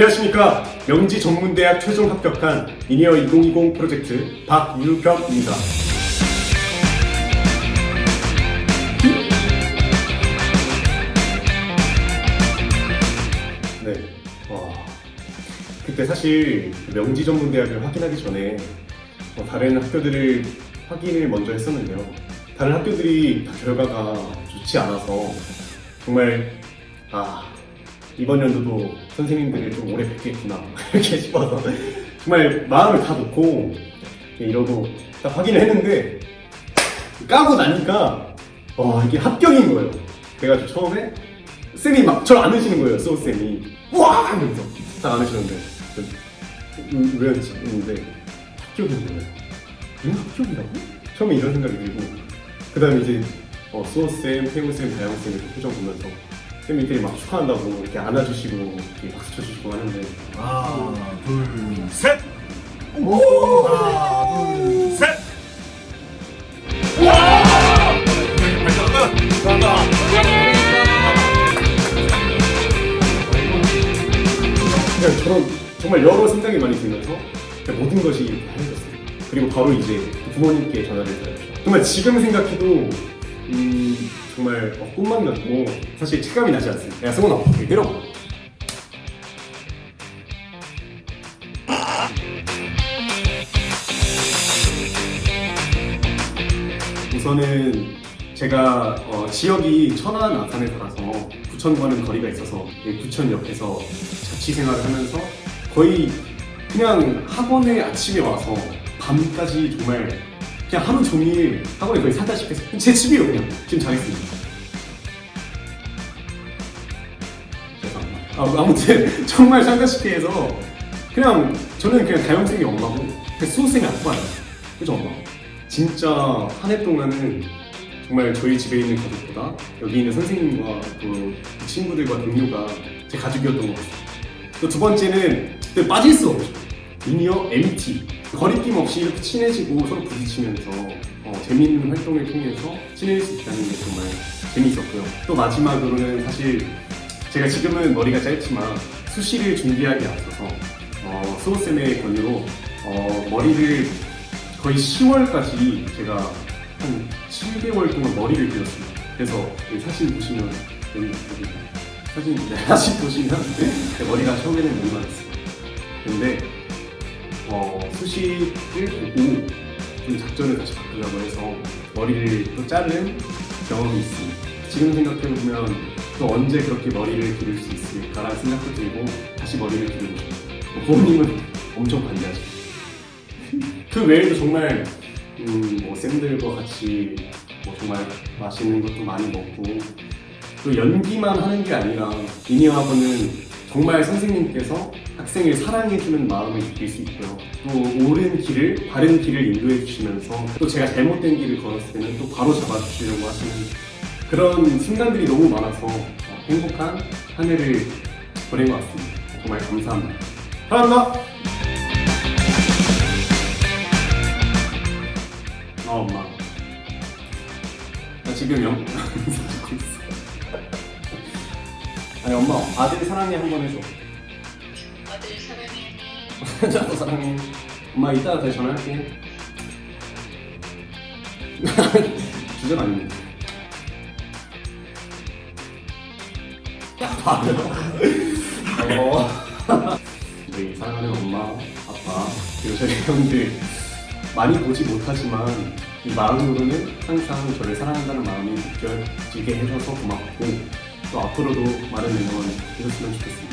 안녕하십니까 명지 전문대학 최종 합격한 이니어 2020 프로젝트 박유병입니다. 네, 와 그때 사실 그 명지 전문대학을 확인하기 전에 어, 다른 학교들을 확인을 먼저 했었는데요. 다른 학교들이 다 결과가 좋지 않아서 정말 아 이번 연도도 선생님들을 좀 오래 뵙겠구나 이렇게 싶어서 정말 마음을 다 놓고 이러고 딱 확인을 했는데 까고 나니까 와 이게 합격인 거예요. 그래가지고 처음에 쌤이 막 저를 안으시는 거예요. 수호 쌤이 와 하면서 딱 안으시는데 음, 왜였지 했는데 합격인 거예요. 이거 합격이라고? 처음에 이런 생각이 들고 그 다음에 이제 어, 수호 쌤, 태우 쌤, 다영 쌤 이렇게 표정 보면서 쌤들이 막 축하한다고 이렇게 안아주시고 이렇게 박수 쳐주시고 하는데 하나, 둘, 셋! 하나, 둘, 셋! 그냥 저런 정말 여러 생각이 많이 들면서 그냥 모든 것이 해졌어요. 그리고 바로 이제 부모님께 전화를 드렸죠. 정말 지금 생각해도 음, 정말 어, 꿈만 같고 사실 체감이 나지 않습니다. 야 승원아 여기 내려봐. 우선은 제가 어, 지역이 천안 아산에 살아서 부천과는 거리가 있어서 이 부천 옆에서 자취 생활을 하면서 거의 그냥 학원에 아침에 와서 밤까지 정말 그냥 하루 종일 학원에 거의 살다시피 해서 제 집이에요 그냥. 지금 잘했습니다. 아, 아무튼 정말 살다시피 해서 그냥 저는 그냥 다영생이 엄마고 그 수호생이 아빠예요. 그죠 엄마? 진짜 한 해 동안은 정말 저희 집에 있는 가족보다 여기 있는 선생님과 그 친구들과 동료가 제 가족이었던 것 같아요. 또 두 번째는 또 빠질 수 없죠. 미니어 MT. 거리낌 없이 이렇게 친해지고 서로 부딪히면서 어, 재미있는 활동을 통해서 친해질 수 있다는 게 정말 재미있었고요. 또 마지막으로는 사실 제가 지금은 머리가 짧지만 수시를 준비하기 앞서서 어, 수호쌤의 권유로 어, 머리를 거의 10월까지 제가 한 7개월 동안 머리를 길었습니다. 그래서 이 사진 보시면 여기 여기 사진인데 사진 보시면 제 머리가 처음에는 이만했어요. 근데 어, 수식을 보고 좀 작전을 다시 바꾸려고 해서 머리를 또 자른 경험이 있습니다. 지금 생각해보면 또 언제 그렇게 머리를 기를 수 있을까라는 생각도 들고 다시 머리를 기르고 싶어요. 부모님은 엄청 반대하죠. 그 외에도 정말 음, 뭐 쌤들과 같이 뭐 정말 맛있는 것도 많이 먹고 또 연기만 하는 게 아니라 미니어 학원은 정말 선생님께서 학생을 사랑해주는 마음을 느낄 수 있고요. 또 옳은 길을 바른 길을 인도해 주시면서 또 제가 잘못된 길을 걸었을 때는 또 바로 잡아주시려고 하시는 그런 순간들이 너무 많아서 어, 행복한 한 해를 보낸 것 같습니다. 정말 감사합니다. 사랑합니다. 어, 엄마. 나 지금 영 찍고 있어. 아니 엄마 아들 사랑해 한 번 해줘. 나도 사랑해. 엄마 이따가 다시 전화할게. 주제가 아닙니다. 바로. 어. 사랑하는 엄마, 아빠, 그리고 저희 형들 많이 보지 못하지만 이 마음으로는 항상 저를 사랑한다는 마음이 느껴지게 해줘서 고맙고 또 앞으로도 많은 응원 해줬으면 좋겠습니다.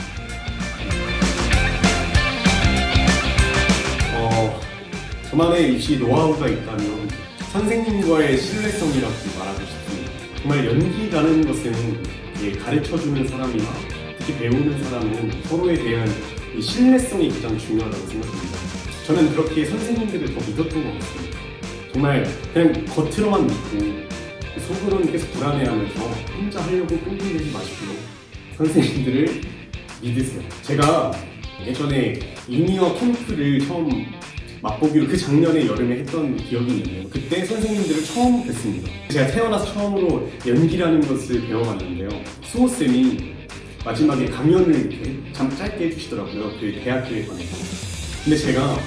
저만의 입시 노하우가 있다면 선생님과의 신뢰성이라고 말하고 싶습니다. 정말 연기라는 것은 가르쳐주는 사람이나 특히 배우는 사람은 서로에 대한 이 신뢰성이 가장 중요하다고 생각합니다. 저는 그렇게 선생님들을 더 믿었던 것 같습니다. 정말 그냥 겉으로만 믿고 속으로는 계속 불안해하면서 혼자 하려고 끙끙대지 마시고요. 선생님들을 믿으세요. 제가 예전에 이니어 캠프를 처음 맛보기로 그 작년에 여름에 했던 기억이 있는데요. 그때 선생님들을 처음 뵀습니다. 제가 태어나서 처음으로 연기라는 것을 배워봤는데요. 수호 쌤이 마지막에 강연을 이렇게 참 짧게 해주시더라고요. 그 대학교에 관해서. 근데 제가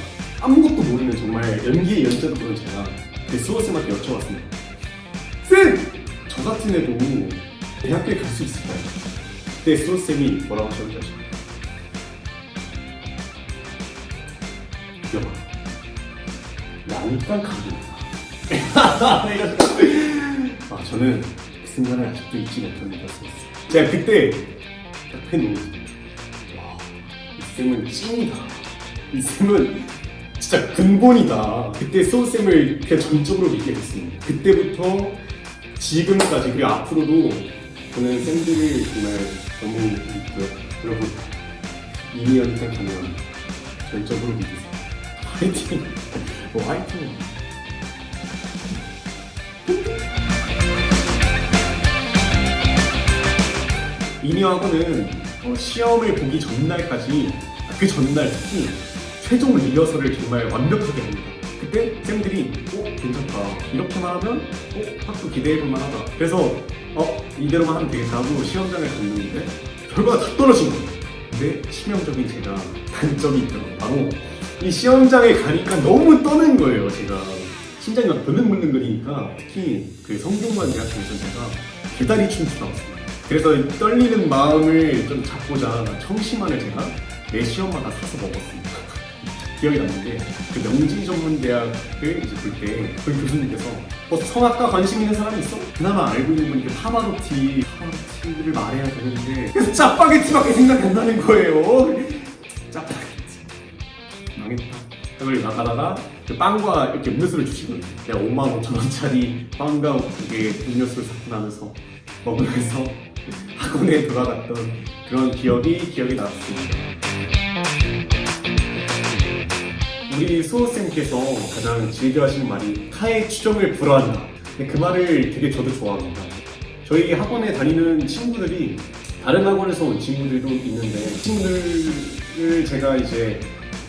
아무것도 모르는 정말 연기의 연자도 모르는 제가 그 수호 쌤한테 여쭤봤습니다. 쌤! 저 같은 애도 대학교에 갈 수 있을까요? 그때 수호 쌤이 뭐라고 하셨는지 아십니까? 여봐. 이러시더라고요. 아, 저는 그 순간을 아직도 잊지 못합니다. 제가 그때 옆에 놓은 와, 이 쌤은 찐이다. 이 쌤은 진짜 근본이다. 그때 소쌤을 그냥 전적으로 믿게 됐습니다. 그때부터 지금까지 그리고 앞으로도 저는 쌤들을 정말 너무 믿고요. 여러분 이미연한테 가면 전적으로 믿으세요. 화이팅! 뭐 화이팅! 이니어학원은 어, 시험을 보기 전날까지 아, 그 전날 특히 최종 리허설을 정말 완벽하게 합니다. 그때 쌤들이 어 괜찮다 이렇게만 하면 어 학교 기대해볼만 하다. 그래서 어 이대로만 하면 되겠다 하고 시험장을 갔는데 결과가 다 떨어진 거예요. 근데 치명적인 제가 단점이 있더라고요. 바로 이 시험장에 가니까 너무 떠는 거예요. 제가 심장이 막 벌렁벌렁 거리니까 특히 그 성균관 대학교에서 제가 개다리 춤추 나왔습니다. 그래서 이 떨리는 마음을 좀 잡고자 청심환을 제가 매 시험마다 사서 먹었습니다. 기억이 났는데 그 명지 전문 대학을 이제 볼 때 그 교수님께서 어, 성악과 관심 있는 사람이 있어? 그나마 알고 있는 분이 그 파마로티 파마로티를 말해야 되는데 그래서 짜파게티밖에 나는 거예요. 그걸 나가다가 그 빵과 이렇게 음료수를 주시거든요. 내가 5만 5천 원짜리 빵과 그게 음료수를 사고 나면서 먹으면서 학원에 돌아갔던 그런 기억이 기억이 났습니다. 우리 수호쌤께서 가장 즐겨하시는 말이 타의 추정을 불허한다. 그 말을 되게 저도 좋아합니다. 저희 학원에 다니는 친구들이 다른 학원에서 온 친구들도 있는데 친구들을 제가 이제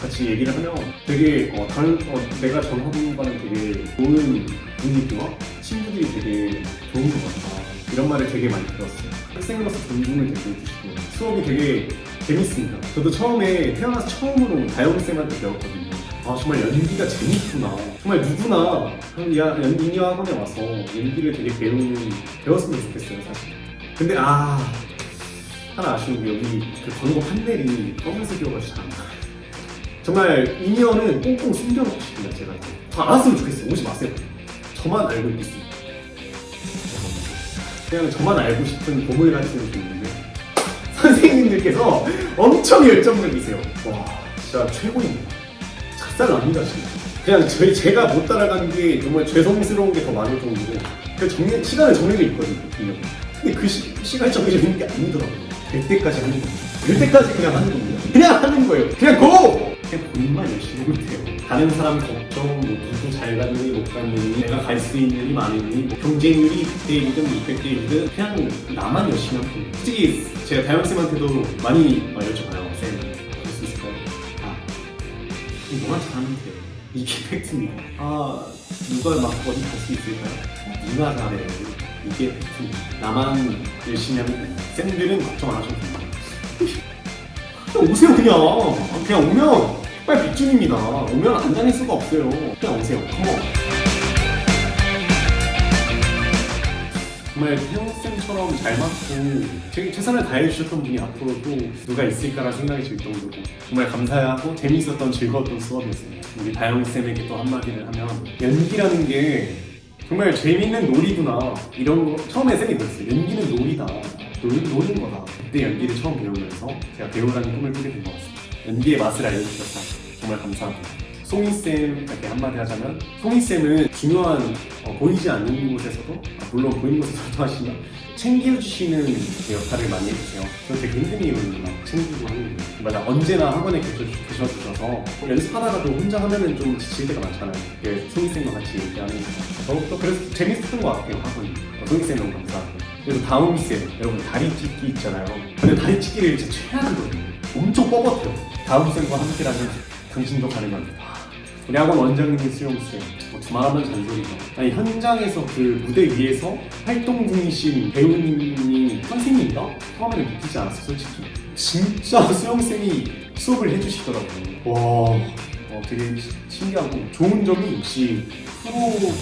같이 얘기를 하면 되게 어, 다른 어, 내가 전 학원과는 되게 좋은 분위기와 친구들이 되게 좋은 것 같다 이런 말을 되게 많이 들었어요. 학생으로서 존중을 되게 해주시고 수업이 되게 재밌습니다. 저도 처음에 태어나서 처음으로 다영 쌤한테 배웠거든요. 아 정말 연기가 재밌구나. 정말 누구나 야 연기 학원에 와서 연기를 되게 배우는 배웠으면 좋겠어요 사실. 근데 아 하나 아쉬운 게 여기 그 광고 판넬이 검은색이어가지고 잘안 나와요. 정말 인이어는 꽁꽁 숨겨놓고 싶습니다 제가 다 알았으면 좋겠어요. 오지 마세요. 저만 알고 있겠습니다 그냥 저만 알고 싶은 보물 같은 게 있는데 선생님들께서 엄청 열정적이세요. 와 진짜 최고입니다. 작살납니다 진짜. 그냥 저희 제가 못 따라가는 게 정말 죄송스러운 게 더 많을 정도로 그 정해, 시간을 정해져 있거든요 분명히. 근데 그 시, 시간이 정해져 있는 게 아니더라고요. 될 때까지 하는 겁니다. 될 때까지 그냥 하는 겁니다. 그냥 하는 거예요. 그냥 고! 그냥 본인만 열심히 돼요 다른 사람 걱정 뭐 누구 잘 갔느니 못 갔느니 내가 갈 수 있느니 많으니 뭐 경쟁률이 100대 1이든 200대 1이든 그냥 나만 열심히 하면 돼요 솔직히 제가 다영 쌤한테도 많이 어, 여쭤봐요 쌤 할수 있을까요? 아 너만 잘하면 돼요. 이게 팩트입니다. 아, 누가 막 어디 갈 수 있을까요? 어, 누가 잘해. 이게 팩트입니다. 나만 열심히 하면 됩니다. 쌤들은 걱정 안 하셔도 됩니다. 오세요, 그냥. 아, 그냥 오면 빨리 백준입니다. 오면 안 다닐 수가 없어요. 그냥 오세요. 컴온. 정말 태용쌤처럼 잘 맞고 되게 최선을 다해주셨던 분이 앞으로도 누가 있을까라는 생각이 들 정도로 정말 감사하고 재미있었던 즐거웠던 수업이었습니다. 우리 다영쌤에게 또 한마디를 하면 연기라는 게 정말 재밌는 놀이구나 이런 거 처음에 쌤이 그랬어요. 연기는 놀이다. 놀, 노는 거다. 그때 연기를 처음 배우면서 제가 배우라는 꿈을 꾸게 된 것 같습니다. 연기의 맛을 알려주셔서 정말 감사합니다. 송이쌤에게 한마디 하자면 송이쌤은 중요한 어, 보이지 않는 곳에서도 아, 물론 보이는 곳에서도 하시면 챙겨주시는 그 역할을 많이 해주세요. 저 되게 힘든 이유는 막 챙기고 하는 거나 언제나 학원에 계셔, 계셔주셔서 연습하다가도 혼자 하면은 좀 지칠 때가 많잖아요. 그 송이쌤과 같이 얘기하는 거. 더욱더 그래서 재밌었던 것 같아요 학원이. 어, 송이쌤 너무 감사하고. 그리고 다음 쌤 여러분 다리 찢기 있잖아요. 근데 다리 찢기를 진짜 최악이거든요. 엄청 뻣뻣해요. 다음 쌤과 함께라면 당신도 가능합니다. 우리 학원 원장님이 수영쌤 뭐 두말하면 잔소리죠. 아니 현장에서 그 무대 위에서 활동 중이신 배우님이 선생님인가? 처음에는 믿기지 않았어 솔직히. 진짜 수영쌤이 수업을 해주시더라고요. 와. 어, 되게 시- 신기하고 좋은 점이 역시 프로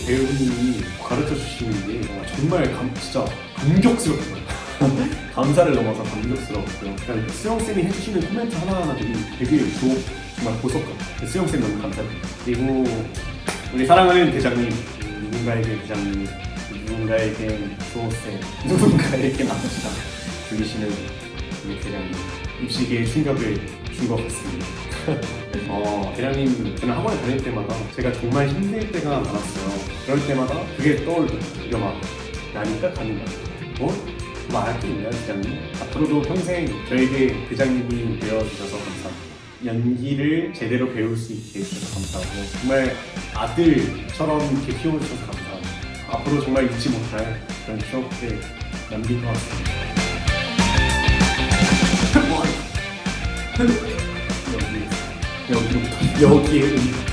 배우님이 가르쳐 주시는 게 정말 감, 진짜 감격스럽고요. 감사를 넘어서 감격스럽고요. 그냥 수영쌤이 해주시는 코멘트 하나하나들이 되게 좋, 정말 같아요. 수영쌤 너무 감사드립니다. 그리고 우리 사랑하는 대장님, 음, 누군가에게 대장님, 누군가에게 수호쌤, 누군가에게 남자 들리시는 우리 대장님. 입시계에 충격을 준 것 같습니다. 어, 대장님, 저는 학원에 다닐 때마다 제가 정말 힘들 때가 많았어요. 그럴 때마다 그게 떠올르더라고요. 이거 막, 나니까 가는 거야. 뭐? 말할 게 있나요, 대장님? 앞으로도 평생 저에게 대장님이 되어주셔서 감사합니다. 연기를 제대로 배울 수 있게 해주셔서 감사하고 정말 아들처럼 이렇게 키워주셔서 감사합니다. 앞으로 정말 잊지 못할 그런 추억들 남긴 것 같습니다. 여기, 여기로부터 여기에 음.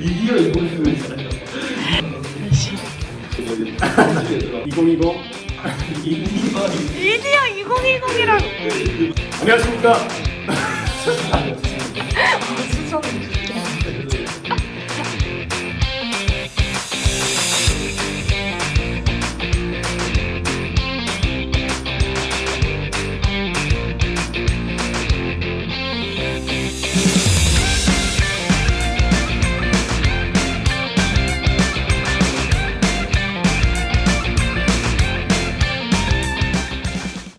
이기가 이거 2020 이디야 2020이라고. 안녕하십니까. 수정